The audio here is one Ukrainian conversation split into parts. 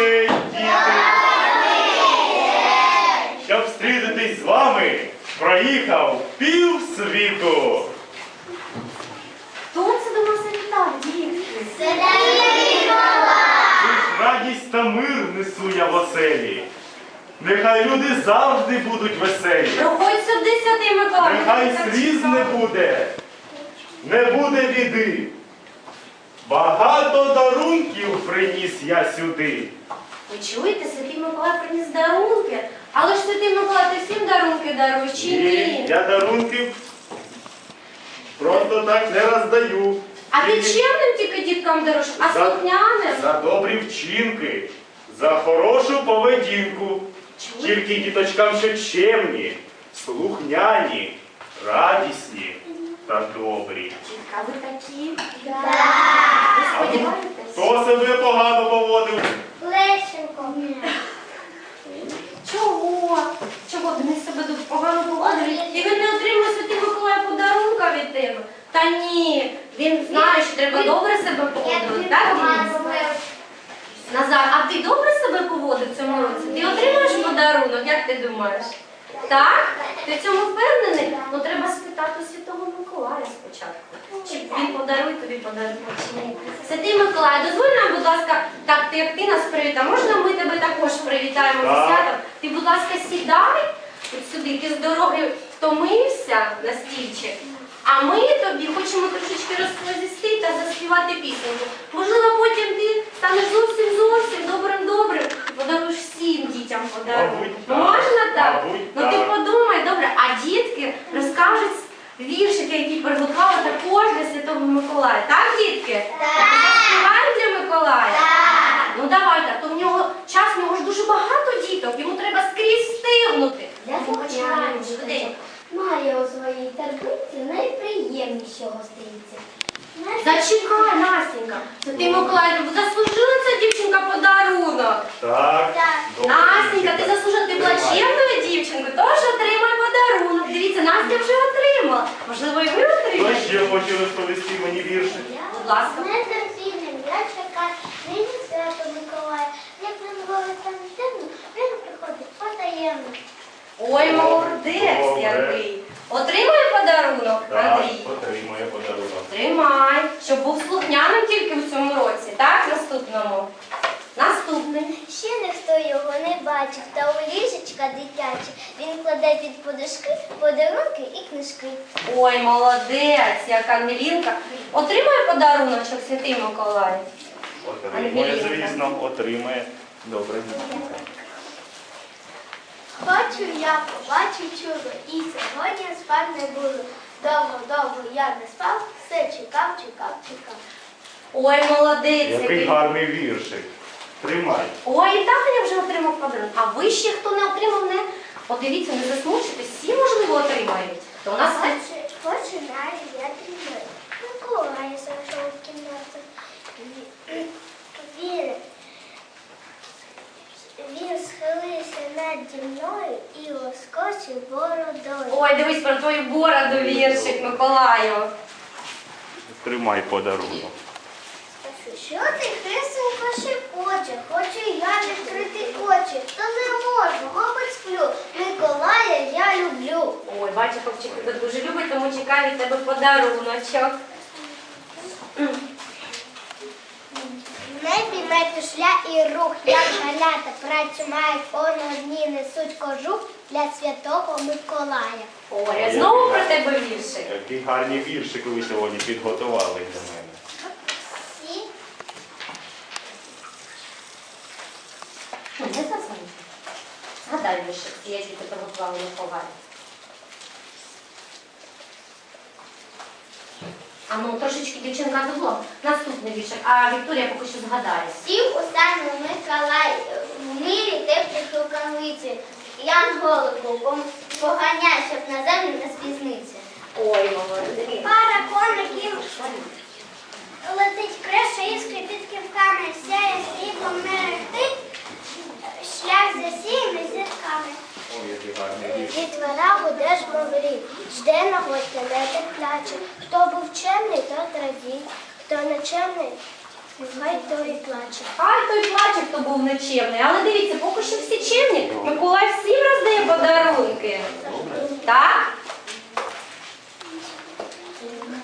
Діти! Щоб встрітитись з вами, проїхав пів світу. Хто це до нас завітав, дітки? Лиш радість та мир несу я в оселі. Нехай люди завжди будуть веселі. Проходь сюди, святий Миколай. Нехай сліз не буде, не буде біди. Багато дарунків приніс я сюди. Ви чуєте, святий Миколай приніс дарунки. Але ж святий Миколай, ти всім дарунки даруєш чи Ні, ні? я дарунків просто так не роздаю. А ти чемним тільки діткам даруєш, а За- слухняним? За добрі вчинки, за хорошу поведінку. Чуєте? Тільки діточкам, що чемні, слухняні, радісні та добрі. А ви такі? Да. Ви А сподіваєтесь? Хто себе погано поводив? Лещенко. Чого? Чого вони себе тут погано поводили? І він не отримує святий Миколай подарунка від тебе? Та ні, він знає, що треба добре себе поводити, так? Назар, а ти добре себе поводив в цьому році? Ти отримаєш подарунок, як ти думаєш? Так? Ти в цьому впевнений? Ну треба спитати Святого Миколая спочатку. Чи він подарує тобі подарунок чи ні? Святий Миколай, дозволь нам, будь ласка, так ти як ти нас привітав. Можна ми тебе також привітаємо Так. святом? Ти, будь ласка, сідай от сюди, ти з дороги втомився на стільчик. А ми тобі хочемо трошечки розповісти та заспівати пісеньку. Можливо, потім ти станеш зовсім зовсім добрим добрим подаруєш всім дітям подарунок. Мабуть, так. Можна так? Мабуть, ну ти так. подумай, добре, а дітки розкажуть віршики, які приготували також для Святого Миколая. Так, дітки? Заспіваємо для Миколая? Ну давай так, то в нього час, в нього ж дуже багато діток, йому треба скрізь встигнути. Я Ну, починаємо швиденько. Має у своїй торбинці найприємніші гостинці. Зачекай, Настенька. Святий Миколай, заслужила ця дівчинка подарунок. Так. Так. добре, Настенька, ти дівчинка. заслужила, ти була Тримай. чемною дівчинкою, тож отримай подарунок. Дивіться, Настя вже отримала. Можливо, і ви Хто отримаєте? ще хоче розповісти мені віршик? Будь ласка. Нетерпінням я чекаю, нині свято Миколая. Як він говорить там темно, він приходить потаємно. Ой, молодець який. Отримає подарунок, Так, Андрій? отримує подарунок. Тримай, щоб був слухняним тільки в цьому році, так? Наступному. Наступний. Ще ніхто його не бачив, та у ліжечка дитяче він кладе під подушки подарунки і книжки. Ой, молодець, яка Ангелінка. Отримає подаруночок Святий Миколай. Отримує, Ангелінка. звісно, отримує. Добре. Хочу я побачу чудо, і сьогодні спав не буду. Довго-довго я не спав, все чекав, чекав, чекав. Ой, молодець, Який гарний віршик. Тримай. Ой, і так я вже отримав подарунок. А ви ще хто не отримав, не подивіться, не засмучуйтесь, всі можливо отримають. То у нас Починаю я дрімати. Миколай зайшов в кімнату. Він- Він, він схилився наді мною і лоскочив бородою. Ой, дивись про твою бороду віршик, Миколаю. Тримай подарунок. Що ти хрестенько шепоче? Хочу я відкрити очі. То не можу, мабуть, сплю. Миколая я люблю. Ой, бачу, хлопчик тебе дуже любить, тому чекаю від тебе подаруночок. В небі метушля і рух, як галята працю мають, он одні несуть кожух для святого Миколая. Ой, а знову про тебе віршик. Які гарні віршики ви сьогодні підготували для мене. Всі Ну, не засунь. Згадай віршик, які ти приготувала Миколаю. А ну, трошечки дівчинка забула. Наступний віршик. А Вікторія поки що згадає. Сів у стану Миколай в мірі теплих рукавиці. Ян голову поганяй, щоб на землю не спізниться. Ой, молодець. Пара коників летить креше іскри під Шлях засіяний зірками. Відтвора будеш моврі, жде на гостя не терпляче. Хто був чемний, то радій, хто не чемний, хай той плаче. Ай, той плаче, хто був нечемний. Але дивіться, поки що всі чемні. Миколай всім роздає подарунки. Так?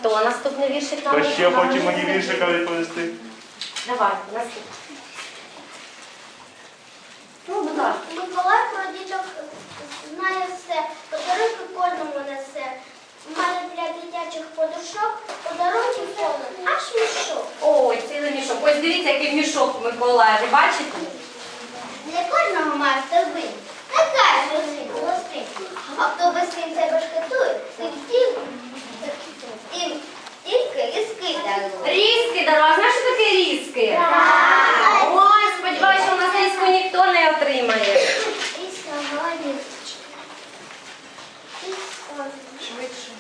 Хто наступний віршик нам? Та ще хоче мені віршика відповісти. Давай, наступний. Ну, будь ласка. Миколай про діток знає все, подарунки кожному несе. У мене для дитячих подушок подарунків повно, аж мішок. Ой, цілий мішок. Ось дивіться, який мішок Миколая. Ви бачите? Для кожного має торбин. Не ж гостин, гостин. А хто без ким себе шкатує, тим тільки тим тільки різки дарує. Різки дарує. А знаєш, що таке різки? Ой, сподіваюся, у нас різку ніхто не отримає. І сьогодні. І сьогодні. Швидше.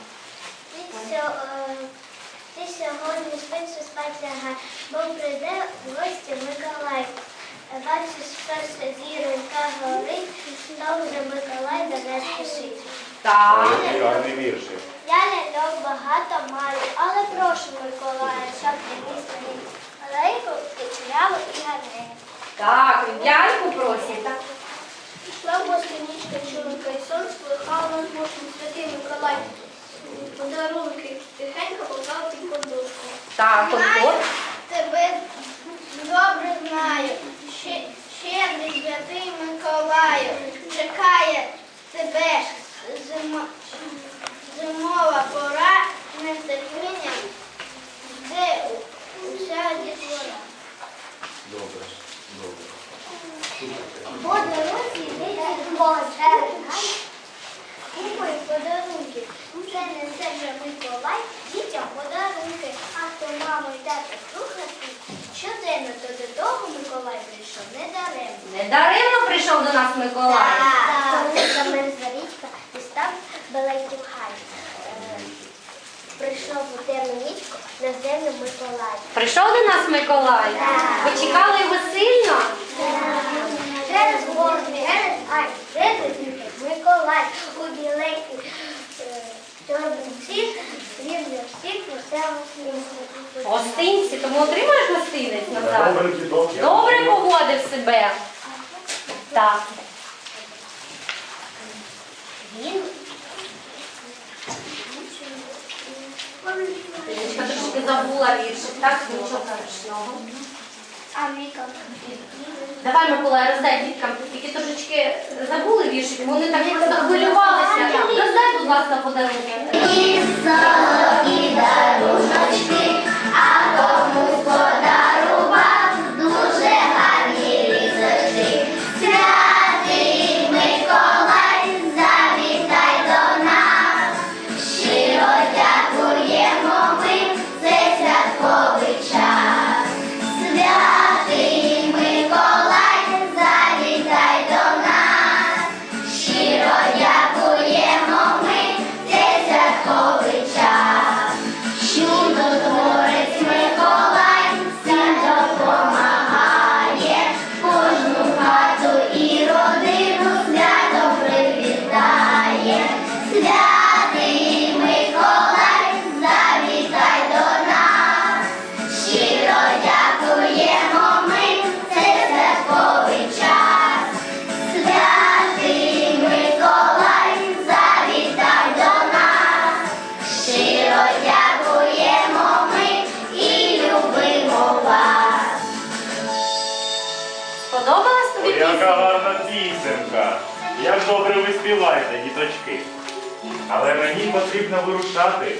Ти, сьо- е, ти сьогодні спиться бо прийде в гості Миколай. Бачиш, перша зіронька горить, довже Миколай до нас спішить. Так. Гарний віршик. Я ляльок багато маю, але прошу Миколая, щоб приніс мені маленьку, кучеряву і гарненьку. Так, ляльку просить. Так. Пішла москинічка чоловіка і сон склихав нас Божий святий Миколай. Подарунки тихенько поклав під подушку. Так, от. Тебе добре знаю. Ще, щедрий святий Миколаю. Чекає тебе зимо, зимова пора нетерпіння, де уся дітвора. Добре, добре. По дорозі йде. Купою подарунки. Це несе вже Миколай, дітям подарунки. А хто маму й тато слухати, щоденно то до того Миколай прийшов не даремно. Недаремно прийшов до нас Миколай. Коли замерзла річка, і став беленьким хай. Е, Прийшов у темну нічку на землю Миколай. Прийшов до нас Миколай. Ви чекали його сильно? Гостинці, тому отримаєш гостинець назад. Добре, поводив себе. Так. Він Ліночка трошки забула віршик, так? Нічого страшного. Давай, Миколай, роздай діткам. Тільки трошечки забули віршик, вони так просто хвилювалися. Роздай, будь ласка, подарунки. Сподобалась тобі Пісня? гарна пісенька. Як добре ви співаєте, діточки. Але мені потрібно вирушати.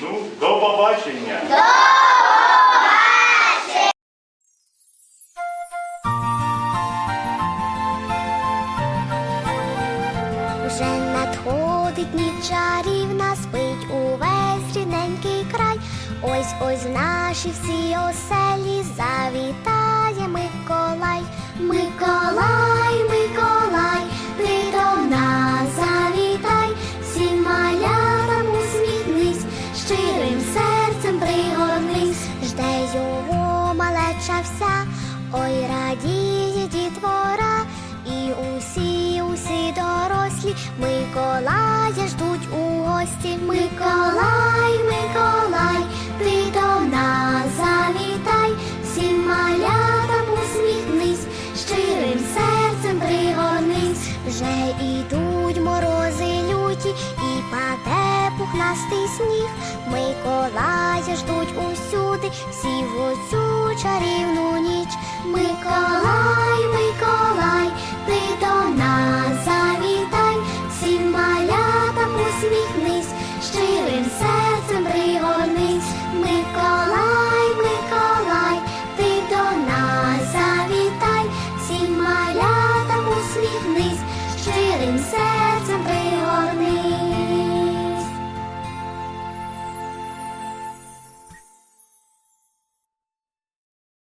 Ну, до побачення. Вже надходить ніч чарівна, спить увесь рідненький край. Ось ось в наші всі оселі завітає Миколай. Миколай, ти до нас завітай, всім малятам усміхнись, щирим серцем пригорнись, жде його малеча вся, ой радіє дітвора, і усі, усі дорослі Миколая ждуть у гості. Миколай, Миколай, сів у цю чарівну ніч. Миколай, Миколай, ти до нас завітай, всім малятам усміхнись, щирим серцем.